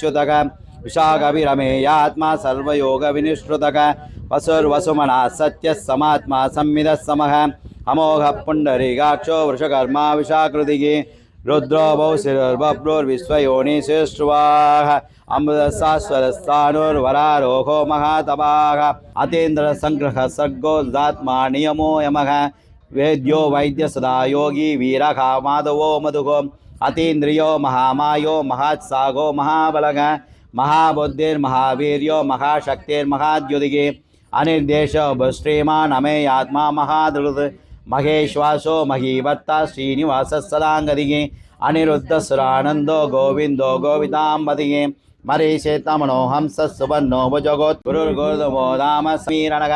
च्युतक विशाखभिरमेयात्मा सर्वयोगविनिष्कृतक वसुर्वसुमना सत्यः समात्मा संविदः समः अमोघः पुण्डरीकाक्षो वृषकर्मा विशाकृतिः रुद्रो बहुशिरर्बभ्रुर्विश्वयोनिशिष्टुवाः अमृतसास्वरस्थानुर्वरारोहो महातपाः दात्मा नियमो यमः, वेद्यो वैद्य सदा योगी वीरः माधवो मधुगो अतीन्द्रियो महामायो महात्सागो महाबलग महाबुद्धिर्महावीर्यो महाशक्तिर्महाद्युदिगे अनिर्देशो श्रीमान् अमेयात्मा महादृत् महेश्वासो महीवर्ता श्रीनिवासः सदाङ्गदिगे अनिरुद्धसुरानन्दो गोविन्दो गोविदाम्बदिगे मरीषे तमनो हंसः सुवर्णो भुजगोत् गुरुर्गुरुदमो राम समीरणग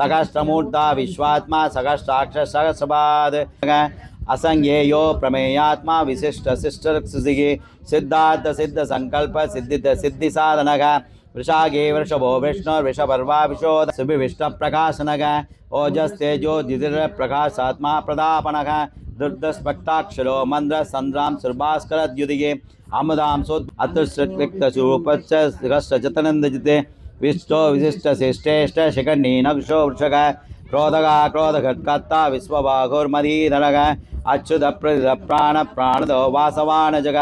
सगष्टमूर्ता विश्वात्मा सगष्टाक्षसहस्रपाद असंज्ञेयो प्रमेयात्मा विशिष्ट शिष्टसिगे सिद्धार्थ सिद्ध संकल्प सिद्धित सिद्धि साधनग वृषागे वृषभो विष्णु वृष्णुर्वृषपर्वा विशोद सुभिविष्णप्रकाशनग ओजस्तेजो दिधिरप्रकाशात्मा प्रदापनग दुर्दस्पक्ताक्षरो मन्द्रसन्द्रां सुभास्करद्युदिगे अमदां सो अतुष्टक्तस्वरूपश्चतनन्दजिते विष्टो शिखंडी नक्षो वृषग, क्रोधगा क्रोधघट्कत्ता विश्वबाहुर्मदीधरग अच्युतप्रदिदप्राणप्राणदो वासवाणजग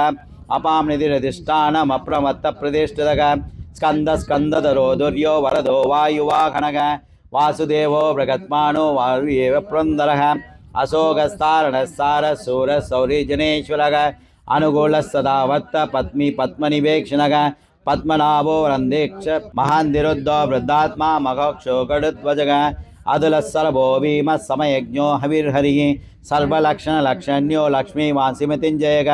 अपां प्रतिष्ठित స్కంద స్కందధరో దుర్యో వరదో వాయువాహనగ. వాసుదేవో బృగత్మానో వాయువ పురందర. అశోకస్తారణస్తార సూర సౌరీజనేశ్వరగ అనుకూల సదావర్త పద్మి పద్మనివేక్షణగ పద్మనాభో రందేక్ష మహాందిరుద్ధ వృద్ధాత్మా మఘక్షో గడుధ్వజగ. అదుల సరభో భీమ సమయజ్ఞో హవిర్హరి. సర్వలక్షణ లక్షణ్యో లక్ష్మీ వాసిమతింజయగ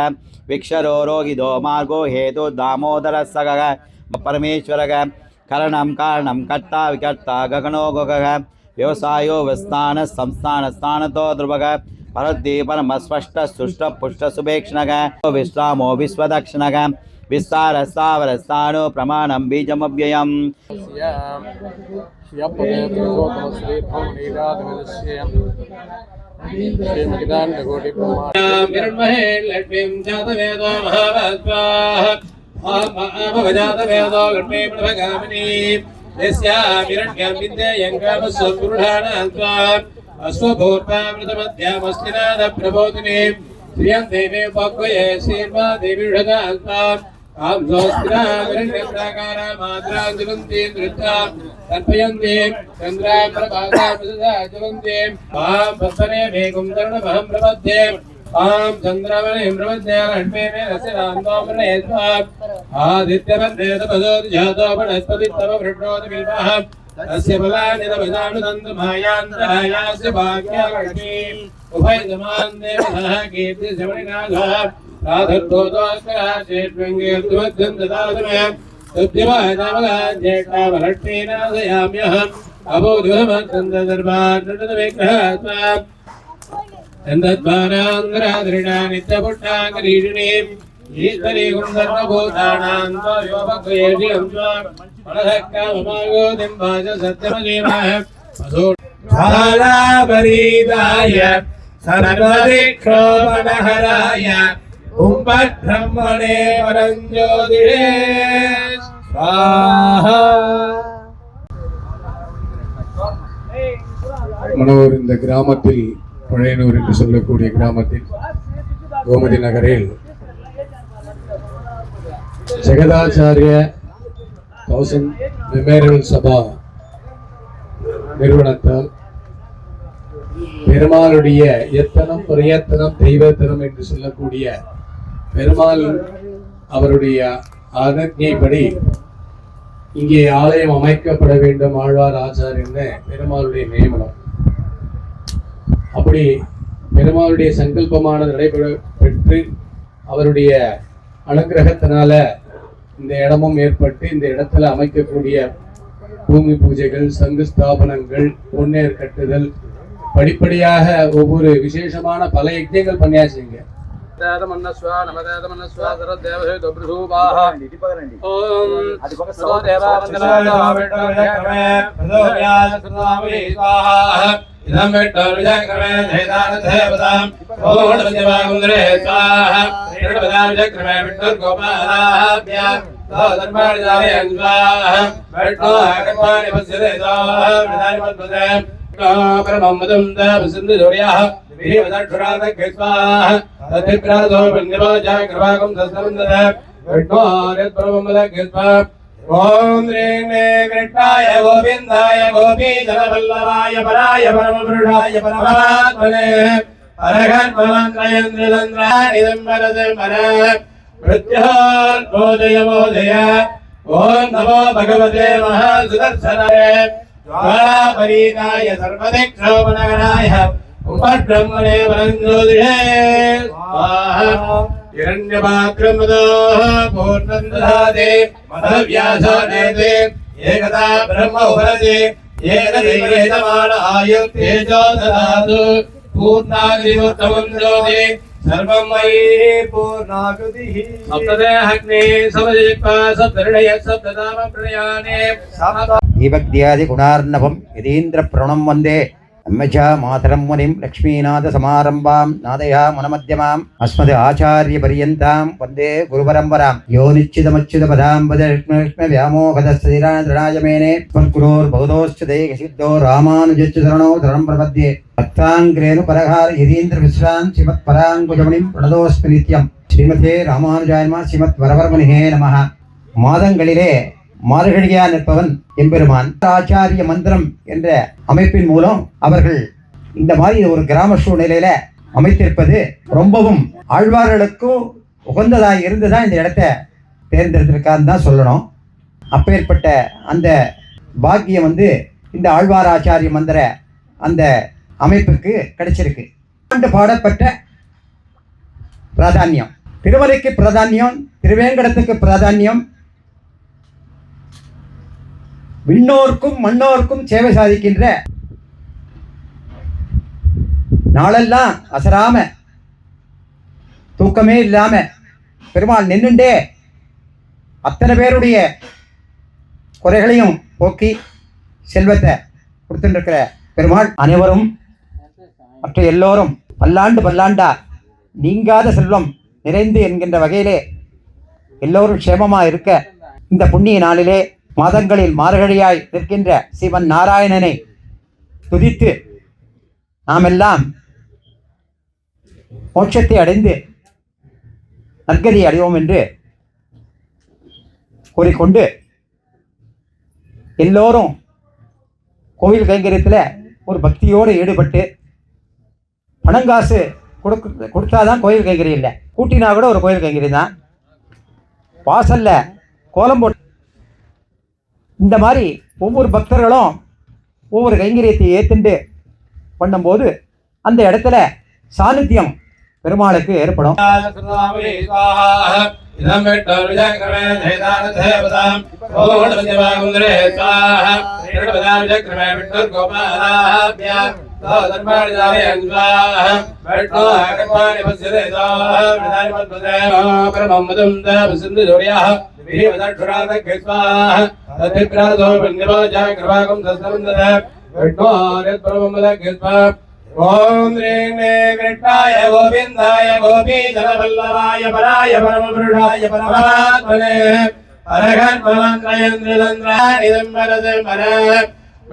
విక్షరో రోగిదో మార్గో హేతు దామోదర సగగ పరమేశ్వరగ. కరణం కారణం కర్త వికర్త గగనో గగ వ్యవసాయో విస్థాన సంస్థాన స్థానతో ధ్రువగ. పరద్దీపనమ స్పష్ట సుష్ట పుష్ట సుభేక్షణగ. విశ్రామో విశ్వదక్షిణగ. విస్తార స్థావర స్థానో ప్రమాణం బీజమవ్యయం. శ్రీమకిదాన్ కోటి మగజాతవేదో గణే ప్రభగామిని యస్యామిరణ్యం విద్యయం కామస్వగృఢాణాం త్వాం అశ్వభూర్పామృతమధ్యామస్తినాద ప్రబోధిని శ్రియం దేవే పక్వయే శీర్వా దేవిషదాం త్వాం తన్పయంతే చంద్రాం ప్రభాగా జవంతే మాం భస్వనే వేగం తరుణమహం ప్రపద్యే आम चंद्रवन हिम्रवद्याल हटमे में रसे रांदोपन एस्वाप आदित्यपद्रेत पदोत जातो वनस्पति तव भृणोत बिल्वाह तस्य बलानि तपदानुदन्त मायान्तरायास्य भाग्यालक्ष्मीम् उभय समान् देवतः कीर्ति शमणिनाथः राधर्भोदोस्कराशेष्वङ्गीर्तुमध्यन्तदातमे तुभ्यमः नामलः ज्येष्ठावलक्ष्मीनादयाम्यहम् अबोधुमन्तन्दर्भान् नृतविग्रहात्मा தந்தத்வானாங்கராதிருடானித்தபுட்டாங்கரீஷிணீம் ஈஸ்வரே குண்டர்வபூதானாம் யோபக்வேஷியம் மனோர் இந்த கிராமத்தில் பழையனூர் என்று சொல்லக்கூடிய கிராமத்தில் கோமதி நகரில் ஜெகதாச்சாரிய தௌசண்ட் மெமோரியல் சபா நிறுவனத்தால் பெருமாளுடைய எத்தனம் பிரயத்தனம் தெய்வத்தனம் என்று சொல்லக்கூடிய பெருமாள் அவருடைய ஆனஜைப்படி இங்கே ஆலயம் அமைக்கப்பட வேண்டும் ஆழ்வார் ஆச்சாரியன்னு பெருமாளுடைய நியமனம். அப்படி பெருமாளுடைய சங்கல்பமானது நடைபெற பெற்று அவருடைய அனுக்கிரகத்தினால இந்த இடமும் ஏற்பட்டு இந்த இடத்துல அமைக்கக்கூடிய பூமி பூஜைகள் சங்கு ஸ்தாபனங்கள் பொன்னேர் கட்டுதல் படிப்படியாக ஒவ்வொரு விசேஷமான பல யஜ்யங்கள் பண்ணியாச்சுங்க ஓம். इदं विष्णुर्विजयक्रमेण धैतानथेपदाम् ओणविजयवागुन्द्रे स्वाहा। क्रीडपदाविजयक्रमे विष्णुर्गोपालाभ्या धर्माणिजायन् स्वाहा। विष्णो आगमानि पश्यते स्वाहा। विधायमद्भुते परममदं दावसिन्धुर्याः विधिवदक्षुरादग्रस्वाः विष्णो ఓం శ్రీణే కృష్ణాయ గోవిందాయ గోపీజనవల్లవాయ పరాయ పరమపురుషాయ పరమాత్మనే పరగన్మమంత్రయంద్రదంద్రానిదంబరదంబర మృత్యోర్బోధయమోదయ ఓం నమో భగవతే మహాసుదర్శనాయ ద్వారాపరీతాయ సర్వదిక్షోపనగరాయ ఉపబ్రహ్మణే వరం జ్యోతిషే. స్వాహ. हिरण्यपाक्रमदो पूर्णं दधाति मदव्यासो नेति एकदा ब्रह्म उभरति येन निगृहीतमान आयुः तेजो ददातु पूर्णाग्निमुत्तमं करोति सर्वं मयि पूर्णाकृतिः सप्तदेहग्ने समजित्वा सप्तर्णय सप्तदाम प्रणयाने भक्त्यादिगुणार्णवं यदीन्द्रप्रणं वन्दे நம்மஜா மாதரம் முனிம் லக்ஷ்மீநாத சமாரம்பாம் நாதயா முனமத்தியமாம் அஸ்மது ஆச்சாரிய பரியந்தாம் வந்தே குருபரம்பராம் யோ நிச்சிதமச்சுத பதாம் பதஷ்ம வியாமோகதஸ்திராஜமேனே ஸ்மர்குரோர் பௌதோஸ்ச தேக சித்தோ ராமானுஜச்சுதரணோ தரணம் பிரபத்யே பக்தாங்கிரேனு பரகார யதீந்திர விஸ்ராம் ஸ்ரீமத் பராங்குஜமணிம் பிரணதோஸ்மி நித்யம் ஸ்ரீமதே ராமானுஜாயமா ஸ்ரீமத் வரவர்மணிகே நம மாதங்களிலே மார்கழியா நிற்பவன் எம்பெருமான். ஆச்சாரிய மந்திரம் என்ற அமைப்பின் மூலம் அவர்கள் இந்த மாதிரி ஒரு கிராம சூழ்நிலையில அமைத்திருப்பது ரொம்பவும் ஆழ்வார்களுக்கும் உகந்ததாக இருந்துதான் இந்த இடத்த தேர்ந்தெடுத்திருக்காருன்னு தான் சொல்லணும். அப்பேற்பட்ட அந்த பாக்கியம் வந்து இந்த ஆழ்வார் ஆச்சாரிய மந்திர அந்த அமைப்புக்கு கிடைச்சிருக்கு. ஆண்டு பாடப்பட்ட பிராதானியம். திருமலைக்கு பிராதானியம் திருவேங்கடத்துக்கு பிராதானியம் விண்ணோர்க்கும் மண்ணோர்க்கும் சேவை சாதிக்கின்ற நாளெல்லாம் அசராம தூக்கமே இல்லாம பெருமாள் நின்றுண்டே அத்தனை பேருடைய குறைகளையும் போக்கி செல்வத்தை கொடுத்துட்டு பெருமாள். அனைவரும் மற்ற எல்லோரும் பல்லாண்டு பல்லாண்டா நீங்காத செல்வம் நிறைந்து என்கின்ற வகையிலே எல்லோரும் க்ஷேமமாக இருக்க இந்த புண்ணிய நாளிலே மாதங்களில் மார்கழியாய் நிற்கின்ற சிவன் நாராயணனை துதித்து நாம் எல்லாம் மோட்சத்தை அடைந்து நற்கதி அடைவோம் என்று கூறிக்கொண்டு எல்லோரும் கோவில் கைங்கரியத்தில் ஒரு பக்தியோடு ஈடுபட்டு பணங்காசு கொடுக்க கொடுத்தாதான் கோயில் கைங்கரியம் இல்லை. கூட்டினா கூட ஒரு கோயில் கைங்கரியம் தான். வாசல்ல கோலம் போட்டு இந்த மாதிரி ஒவ்வொரு பக்தர்களும் ஒவ்வொரு கைங்கரியத்தை ஏத்துண்டு பண்ணும்போது அந்த இடத்துல சாநித்தியம் பெருமாளுக்கு ஏற்படும். இதம் விட்டோர் தோதர்மாணிதாவே ஸ்வாஹா விட்டோ அகர்மாணி பஸ்யதே ஸ்வாஹா விதானி மத்பதே பரமமதம் தாபசிந்து ஜோரியாஹ விரிவதக்ஷராதக்ய ஸ்வாஹா தத்திப்ராதோ வன்யவாஜா கிருபாகம் தஸ்தவந்தத விட்டோ ஆரத் பரமமதக்ய ஸ்வாஹா ஓம் ரேணே கிருஷ்ணாய கோவிந்தாய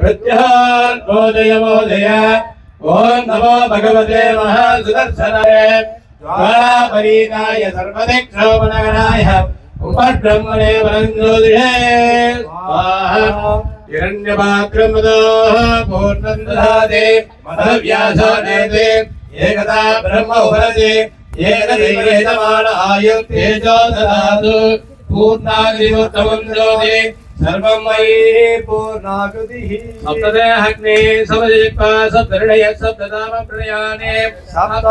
प्रत्योदयमोदय ॐ नमो भगवते महासुदर्शनाय ज्वालापरीताय सर्वदिक्षोपनगराय उपब्रह्मणे वरञ्ज्योतिषे हिरण्यपात्रं पूर्णं दधाति मदव्यासो नेते एकदा ब्रह्म उभरति येन देवरेतमान आयुः तेजो ददातु पूर्णाग्रिमोत्तमं ज्योतिः सर्वमयी पूर्णाकृतिः। सप्तदेहग्ने सवदेक्वा सप्तर्णय सप्तदाम प्रणयाने सप्त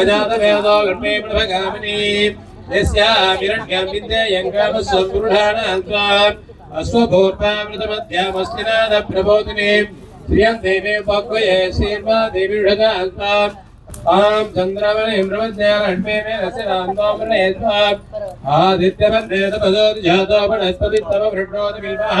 महाभवजातवेदो गण्मे प्रभगामिनी यस्यामिरण्यं विद्ययङ्गामस्वपुरुषाणान्त्वा अश्वभूर्वामृतमध्यामस्तिनाद प्रबोधिनी श्रियं देवे पक्वये शीर्वा देवी षदान्त्वा आं चन्द्रवणिं प्रमद्यागण्मे मे रस्य नान्दो प्रणयत्वा आदित्यवन्दे तपदोर्जातो वनस्पतित्तव वृषोति बिल्वः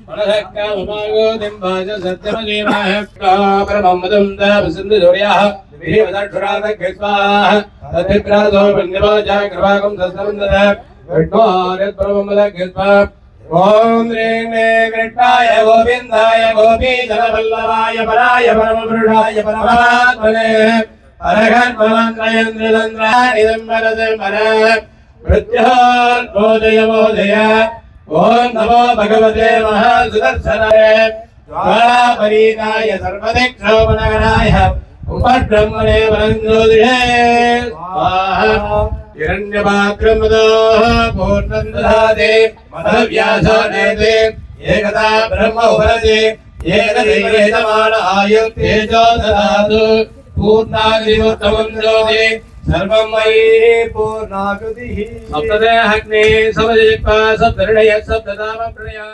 ஓம் ஸ்ரீ கிருஷ்ணாய கோவிந்தாய கோபீதரவல்லவாய பராய பரமபுருஷாய பரமாத்மனே அரகன்மலந்திரயந்திரந்திரானிதம்பரதமர மிருத்யோர் போதய போதய ఓం నమో భగవతే మహాసుదర్శనాయ. ద్వారాపరీనాయ సర్వదిక్షోభనగనాయ ఉపబ్రహ్మణే వరంజోదిషే హిరణ్యపాక్రమదో పూర్ణం దదాతి మదవ్యాసో నేతి. ఏకదా బ్రహ్మ ఉపరతి. ఏకదైవేదమాన ఆయుర్తేజో దదాతు పూర్ణాగ్నిమూర్తమం జ్యోతి. सर्वमयी पूर्णाकृतिः। सप्तदेहग्ने समयेक्वा सप्तर्णय सप्तदाम प्रणया